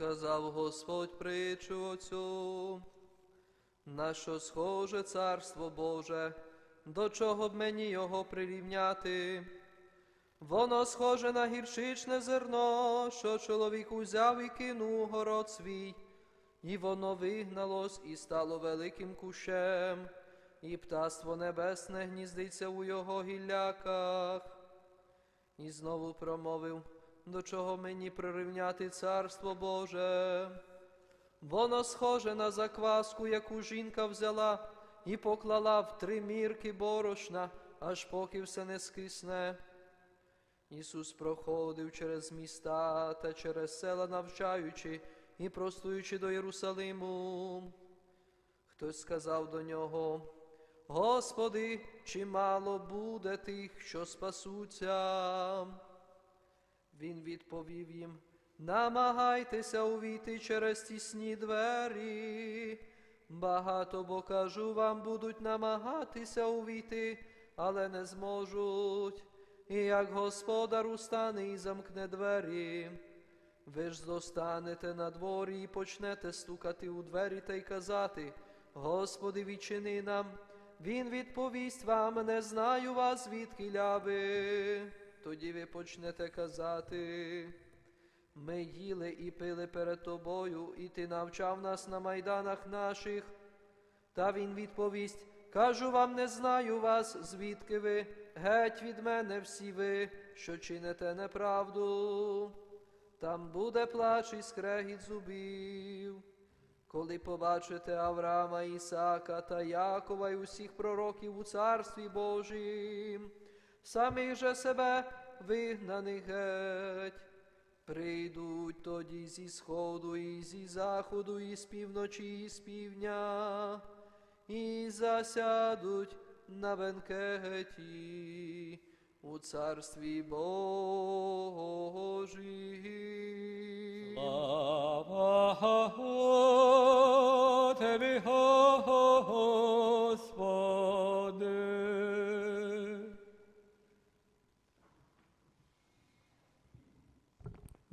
Сказав Господь притчу оцю, на що схоже царство Боже, до чого б мені його прирівняти? Воно схоже на гірчичне зерно, що чоловік узяв і кинув город свій, і воно вигналось і стало великим кущем, і птаство небесне гніздиться у його гілляках. І знову промовив, до чого мені прирівняти царство Боже. Воно схоже на закваску, яку жінка взяла і поклала в три мірки борошна, аж поки все не скисне. Ісус проходив через міста та через села, навчаючи і простуючи до Єрусалиму. Хтось сказав до нього, Господи, чи мало буде тих, що спасуться? Він відповів їм, намагайтеся увійти через тісні двері. Багато, бо кажу вам, будуть намагатися увійти, але не зможуть. І як господар устане і замкне двері, ви ж зостанете на дворі і почнете стукати у двері та й казати, Господи, відчини нам. Він відповість вам, не знаю вас, звідки ляви. Тоді ви почнете казати. Ми їли і пили перед тобою, і ти навчав нас на майданах наших. Та він відповість: Кажу вам, не знаю вас, звідки ви, геть від мене всі ви, що чините неправду. Там буде плач і скрегіт зубів. Коли побачите Авраама, Ісака та Якова і усіх пророків у Царстві Божім, самих же себе вигнаних геть. Прийдуть тоді зі сходу, і зі заходу, і з півночі, і з півдня, і засядуть на бенкеті у царстві Божім.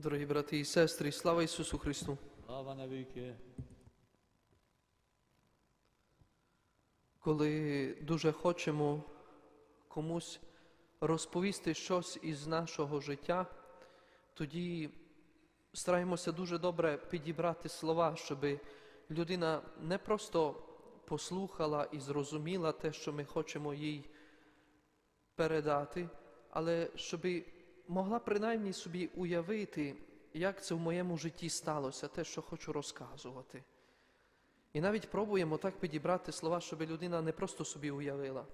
Дорогі брати і сестри, слава Ісусу Христу! Слава навіки. Коли дуже хочемо комусь розповісти щось із нашого життя, тоді стараємося дуже добре підібрати слова, щоб людина не просто послухала і зрозуміла те, що ми хочемо їй передати, але щоб могла принаймні собі уявити, як це в моєму житті сталося, те, що хочу розказувати. І навіть пробуємо так підібрати слова, щоб людина не просто собі уявила,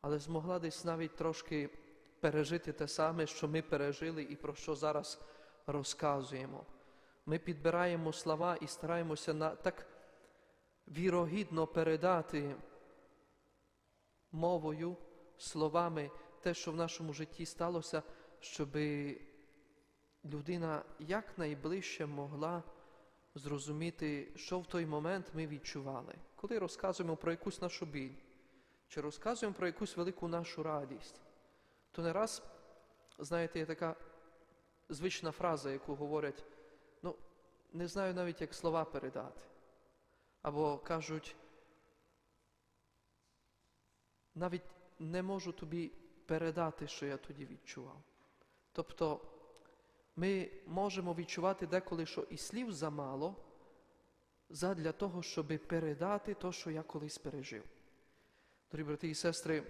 але змогла десь навіть трошки пережити те саме, що ми пережили і про що зараз розказуємо. Ми підбираємо слова і стараємося на так вірогідно передати мовою, словами те, що в нашому житті сталося, щоб людина якнайближче могла зрозуміти, що в той момент ми відчували, коли розказуємо про якусь нашу біль, чи розказуємо про якусь велику нашу радість, то не раз, знаєте, є така звична фраза, яку говорять, ну, не знаю навіть, як слова передати. Або кажуть, навіть не можу тобі передати, що я тоді відчував. Тобто ми можемо відчувати деколи, що і слів замало задля того, щоб передати те, що я колись пережив. Дорогі брати і сестри,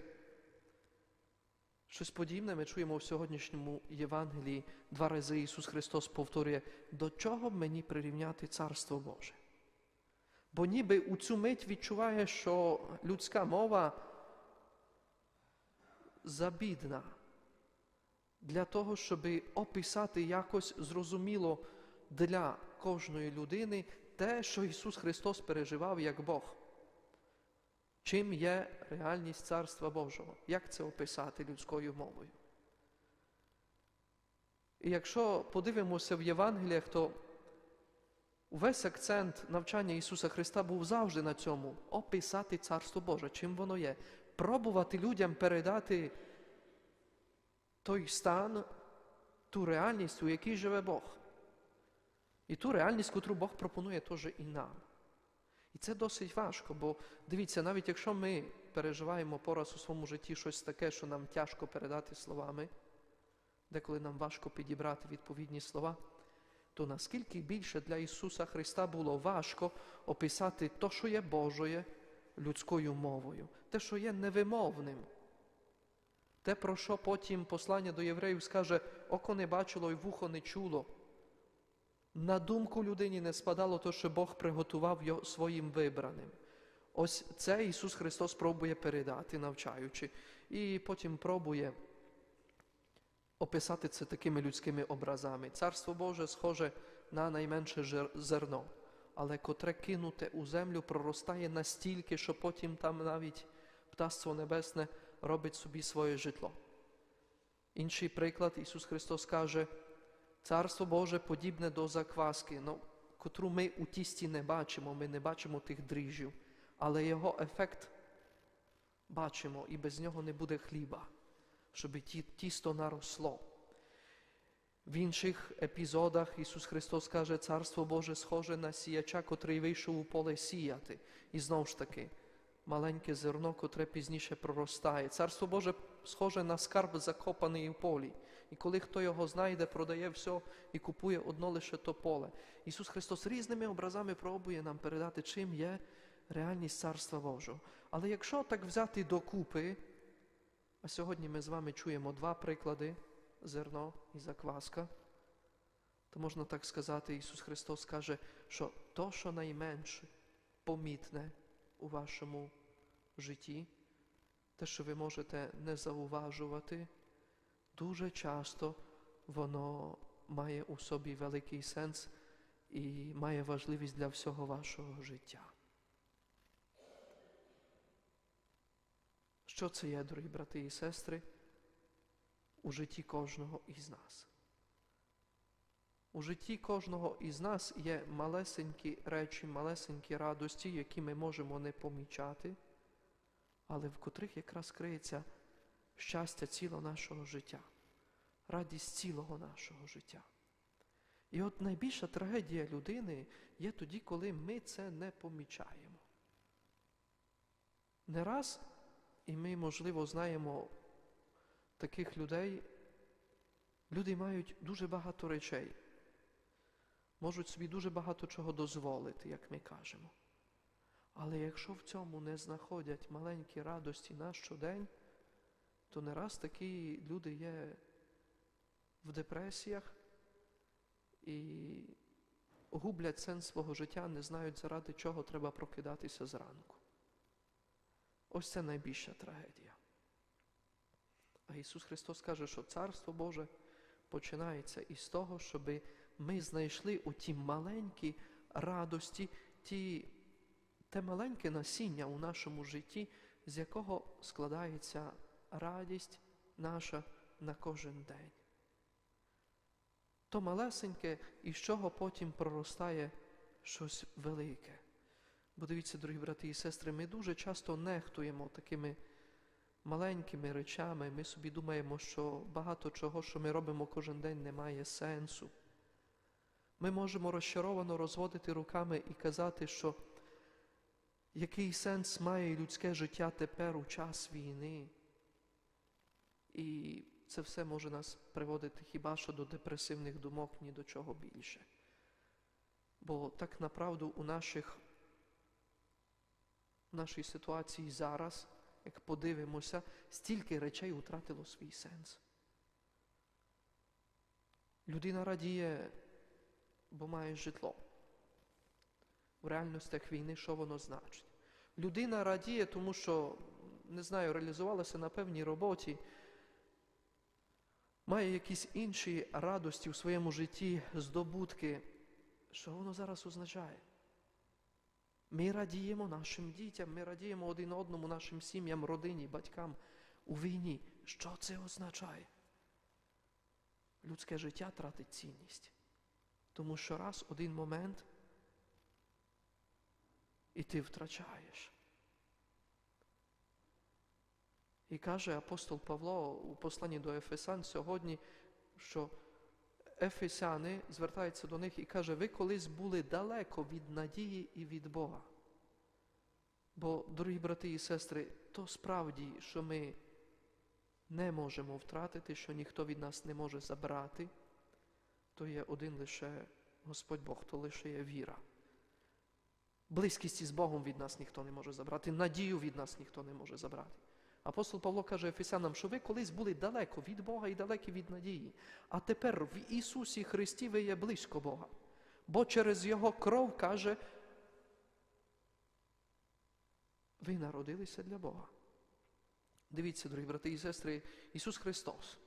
щось подібне ми чуємо в сьогоднішньому Євангелії два рази Ісус Христос повторює, до чого мені прирівняти Царство Боже. Бо ніби у цю мить відчуває, що людська мова забідна для того, щоб описати якось зрозуміло для кожної людини те, що Ісус Христос переживав як Бог. Чим є реальність Царства Божого? Як це описати людською мовою? І якщо подивимося в Євангеліях, то увесь акцент навчання Ісуса Христа був завжди на цьому описати Царство Боже, чим воно є, пробувати людям передати той стан, ту реальність, у якій живе Бог. І ту реальність, котру Бог пропонує теж і нам. І це досить важко, бо дивіться, навіть якщо ми переживаємо пораз у своєму житті щось таке, що нам тяжко передати словами, деколи нам важко підібрати відповідні слова, то наскільки більше для Ісуса Христа було важко описати те, що є Божоє людською мовою, те, що є невимовним. Те, про що потім послання до євреїв скаже, око не бачило і вухо не чуло. На думку людині не спадало то, що Бог приготував його своїм вибраним. Ось це Ісус Христос пробує передати, навчаючи, і потім пробує описати це такими людськими образами. Царство Боже схоже на найменше зерно, але котре кинуте у землю проростає настільки, що потім там навіть птаство небесне робить собі своє житло. Інший приклад Ісус Христос каже, Царство Боже подібне до закваски, ну, котру ми у тісті не бачимо, ми не бачимо тих дріжджів, але його ефект бачимо, і без нього не буде хліба, щоб ті, тісто наросло. В інших епізодах Ісус Христос каже, Царство Боже схоже на сіяча, котрий вийшов у поле сіяти. І знову ж таки, маленьке зерно, котре пізніше проростає. Царство Боже схоже на скарб, закопаний у полі. І коли хто його знайде, продає все і купує одно лише то поле. Ісус Христос різними образами пробує нам передати, чим є реальність Царства Божого. Але якщо так взяти докупи, а сьогодні ми з вами чуємо два приклади зерно і закваска, то можна так сказати, Ісус Христос каже, що то, що найменше помітне у вашому житті, те, що ви можете не зауважувати, дуже часто воно має у собі великий сенс і має важливість для всього вашого життя. Що це є, дорогі брати і сестри, у житті кожного із нас? У житті кожного із нас є малесенькі речі, малесенькі радості, які ми можемо не помічати, але в котрих якраз криється щастя цілого нашого життя, радість цілого нашого життя. І от найбільша трагедія людини є тоді, коли ми це не помічаємо. Не раз, і ми, можливо, знаємо таких людей, люди мають дуже багато речей, можуть собі дуже багато чого дозволити, як ми кажемо. Але якщо в цьому не знаходять маленькі радості на щодень, то не раз такі люди є в депресіях і гублять сенс свого життя, не знають, заради чого треба прокидатися зранку. Ось це найбільша трагедія. А Ісус Христос каже, що Царство Боже починається із того, щоб ми знайшли у ті маленькі радості, ті, те маленьке насіння у нашому житті, з якого складається радість наша на кожен день. То малесеньке, із чого потім проростає щось велике. Бо дивіться, дорогі брати і сестри, ми дуже часто нехтуємо такими маленькими речами. Ми собі думаємо, що багато чого, що ми робимо кожен день, не має сенсу. Ми можемо розчаровано розводити руками і казати, що який сенс має людське життя тепер у час війни. І це все може нас приводити хіба що до депресивних думок, ні до чого більше. Бо так направду у наших, нашій ситуації зараз, як подивимося, стільки речей втратило свій сенс. Людина радіє, бо має житло. В реальностях війни, що воно значить? Людина радіє, тому що, не знаю, реалізувалася на певній роботі, має якісь інші радості в своєму житті, здобутки. Що воно зараз означає? Ми радіємо нашим дітям, ми радіємо один одному, нашим сім'ям, родині, батькам у війні. Що це означає? Людське життя тратить цінність. Тому що раз один момент і ти втрачаєш. І каже апостол Павло у посланні до Ефесан сьогодні, що Ефесяни звертаються до них і каже, ви колись були далеко від надії і від Бога. Бо, дорогі брати і сестри, то справді, що ми не можемо втратити, що ніхто від нас не може забрати, то є один лише Господь Бог, то лише є віра. Близькість із Богом від нас ніхто не може забрати, надію від нас ніхто не може забрати. Апостол Павло каже Ефесянам, що ви колись були далеко від Бога і далекі від надії, а тепер в Ісусі Христі ви є близько Бога. Бо через Його кров каже, ви народилися для Бога. Дивіться, дорогі брати і сестри, Ісус Христос.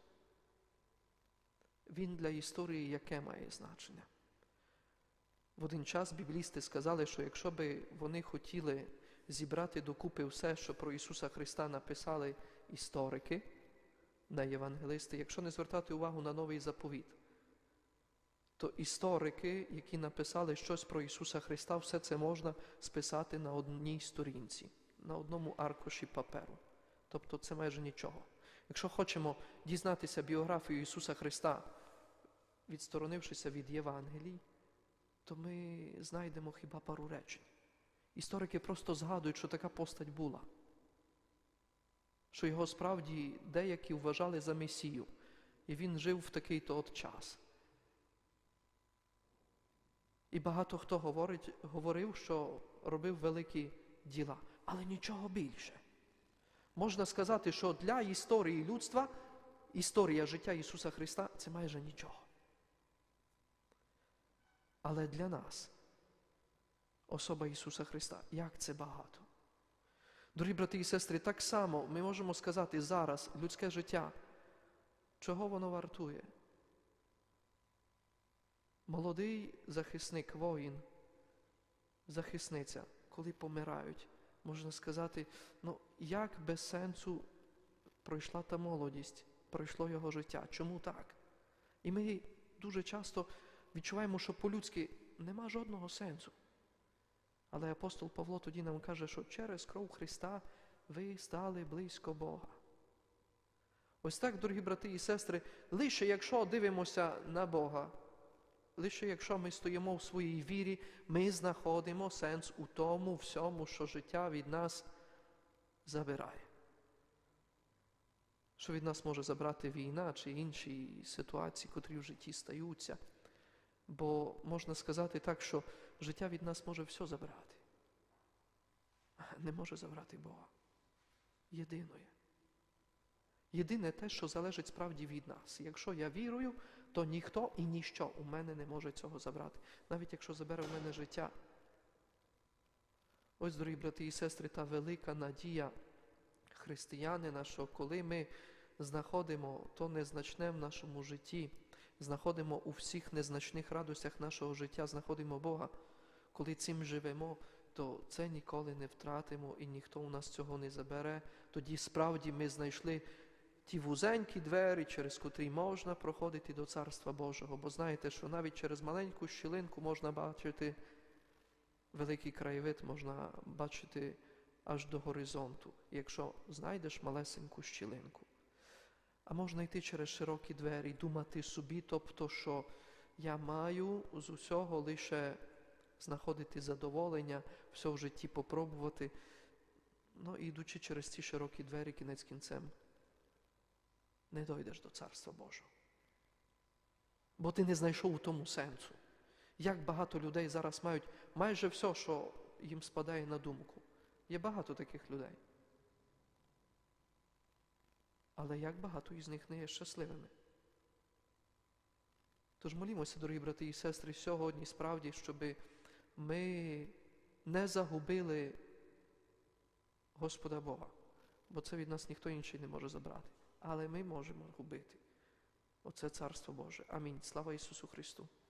Він для історії яке має значення? В один час біблісти сказали, що якщо би вони хотіли зібрати докупи все, що про Ісуса Христа написали історики, на євангелисти, якщо не звертати увагу на новий заповіт, то історики, які написали щось про Ісуса Христа, все це можна списати на одній сторінці, на одному аркуші паперу. Тобто це майже нічого. Якщо хочемо дізнатися біографію Ісуса Христа, відсторонившися від Євангелій, то ми знайдемо хіба пару речень. Історики просто згадують, що така постать була, що його справді деякі вважали за Месію, і він жив в такий-то от час. І багато хто говорить, говорив, що робив великі діла, але нічого більше. Можна сказати, що для історії людства історія життя Ісуса Христа це майже нічого. Але для нас особа Ісуса Христа, як це багато. Дорогі брати і сестри, так само ми можемо сказати зараз людське життя, чого воно вартує. Молодий захисник, воїн, захисниця, коли помирають, можна сказати, ну як без сенсу пройшла та молодість, пройшло його життя. Чому так? І ми дуже часто відчуваємо, що по-людськи нема жодного сенсу. Але апостол Павло тоді нам каже, що через кров Христа ви стали близько Бога. Ось так, дорогі брати і сестри, лише якщо дивимося на Бога, лише якщо ми стоїмо в своїй вірі, ми знаходимо сенс у тому всьому, що життя від нас забирає. Що від нас може забрати війна чи інші ситуації, котрі в житті стаються. Бо можна сказати так, що життя від нас може все забрати. Не може забрати Бога. Єдиноє. Єдине те, що залежить справді від нас. Якщо я вірую, то ніхто і ніщо у мене не може цього забрати. Навіть якщо забере в мене життя. Ось, дорогі брати і сестри, та велика надія християнина, що коли ми знаходимо то незначне в нашому житті, знаходимо у всіх незначних радостях нашого життя, знаходимо Бога. Коли цим живемо, то це ніколи не втратимо і ніхто у нас цього не забере. Тоді справді ми знайшли ті вузенькі двері, через котрі можна проходити до Царства Божого. Бо знаєте, що навіть через маленьку щілинку можна бачити великий краєвид, можна бачити аж до горизонту, якщо знайдеш малесеньку щілинку. А можна йти через широкі двері, думати собі, тобто, що я маю з усього лише знаходити задоволення, все в житті попробувати. Ну і йдучи через ці широкі двері кінець кінцем, не дойдеш до Царства Божого. Бо ти не знайшов у тому сенсу. Як багато людей зараз мають майже все, що їм спадає на думку. Є багато таких людей. Але як багато із них не є щасливими. Тож молімося, дорогі брати і сестри, сьогодні справді, щоб ми не загубили Господа Бога, бо це від нас ніхто інший не може забрати. Але ми можемо губити. Оце Царство Боже. Амінь. Слава Ісусу Христу.